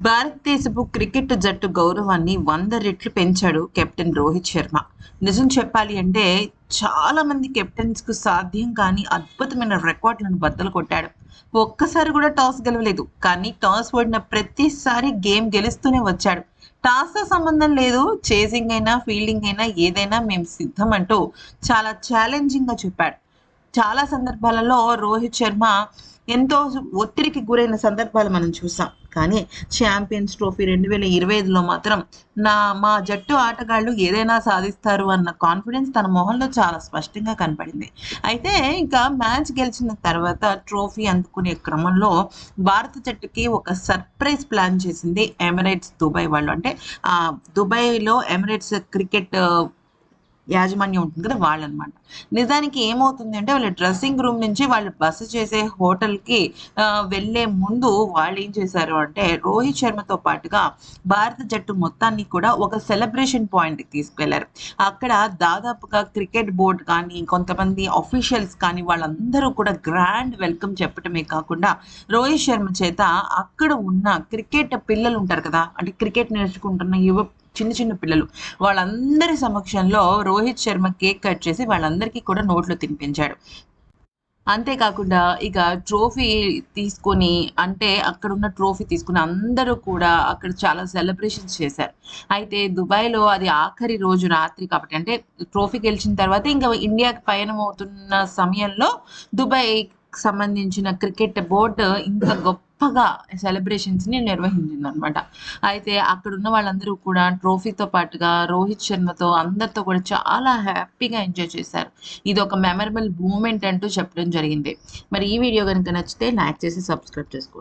భారతదేశపు క్రికెట్ జట్టు గౌరవాన్ని వంద రెట్లు పెంచాడు కెప్టెన్ రోహిత్ శర్మ. నిజం చెప్పాలి అంటే చాలా మంది కెప్టెన్స్కు సాధ్యం కాని అద్భుతమైన రికార్డులను బద్దలు కొట్టాడు. ఒక్కసారి కూడా టాస్ గెలవలేదు. కానీ టాస్ ఓడిన ప్రతిసారి గేమ్ గెలుస్తూనే వచ్చాడు. టాస్తో సంబంధం లేదు. చేసింగ్ అయినా ఫీల్డింగ్ అయినా ఏదైనా మేము సిద్ధం అంటూ చాలా ఛాలెంజింగ్గా చెప్పాడు. చాలా సందర్భాలలో రోహిత్ శర్మ ఎంతో ఒత్తిడికి గురైన సందర్భాలు మనం చూసాం. కానీ ఛాంపియన్స్ ట్రోఫీ రెండు వేల ఇరవై ఐదులో మాత్రం నా మా జట్టు ఆటగాళ్ళు ఏదైనా సాధిస్తారు అన్న కాన్ఫిడెన్స్ తన మొహంలో చాలా స్పష్టంగా కనపడింది. అయితే ఇంకా మ్యాచ్ గెలిచిన తర్వాత ట్రోఫీ అందుకునే క్రమంలో భారత జట్టుకి ఒక సర్ప్రైజ్ ప్లాన్ చేసింది ఎమిరేట్స్ దుబాయ్ వాళ్ళు. అంటే దుబాయ్లో ఎమిరేట్స్ క్రికెట్ యాజమాన్యం ఉంటుంది కదా వాళ్ళనమాట. నిజానికి ఏమవుతుంది అంటే వాళ్ళ డ్రెస్సింగ్ రూమ్ నుంచి వాళ్ళు బస చేసే హోటల్కి వెళ్ళే ముందు వాళ్ళు ఏం చేశారు అంటే రోహిత్ శర్మతో పాటుగా భారత జట్టు మొత్తాన్ని కూడా ఒక సెలబ్రేషన్ పాయింట్కి తీసుకెళ్ళారు. అక్కడ దాదాపుగా క్రికెట్ బోర్డు కానీ కొంతమంది అఫీషియల్స్ కానీ వాళ్ళందరూ కూడా గ్రాండ్ వెల్కమ్ చెప్పటమే కాకుండా రోహిత్ శర్మ చేత అక్కడ ఉన్న క్రికెట్ పిల్లలు ఉంటారు కదా అంటే క్రికెట్ నేర్చుకుంటున్న యువ చిన్న చిన్న పిల్లలు. వాళ్ళందరి సమక్షంలో రోహిత్ శర్మ కేక్ కట్ చేసి వాళ్ళందరికీ కూడా నోట్లో తినిపించాడు. అంతేకాకుండా ఇక ట్రోఫీ తీసుకొని అంటే అక్కడ ఉన్న ట్రోఫీ తీసుకుని అందరూ కూడా అక్కడ చాలా సెలబ్రేషన్స్ చేశారు. అయితే దుబాయ్లో అది ఆఖరి రోజు రాత్రి కాబట్టి అంటే ట్రోఫీ గెలిచిన తర్వాత ఇంకా ఇండియాకి పయనం అవుతున్న సమయంలో దుబాయ్ సంబంధించిన క్రికెట్ బోర్డు ఇంత గొప్పగా సెలబ్రేషన్స్ని నిర్వహించింది అనమాట అయితే అక్కడ ఉన్న వాళ్ళందరూ కూడా ట్రోఫీతో పాటుగా రోహిత్ శర్మతో అందరితో కూడా చాలా హ్యాపీగా ఎంజాయ్ చేశారు. ఇది ఒక మెమరబుల్ మూమెంట్ అంటూ చెప్పడం జరిగింది. మరి ఈ వీడియో కనుక నచ్చితే లైక్ చేసి సబ్స్క్రైబ్ చేసుకోండి.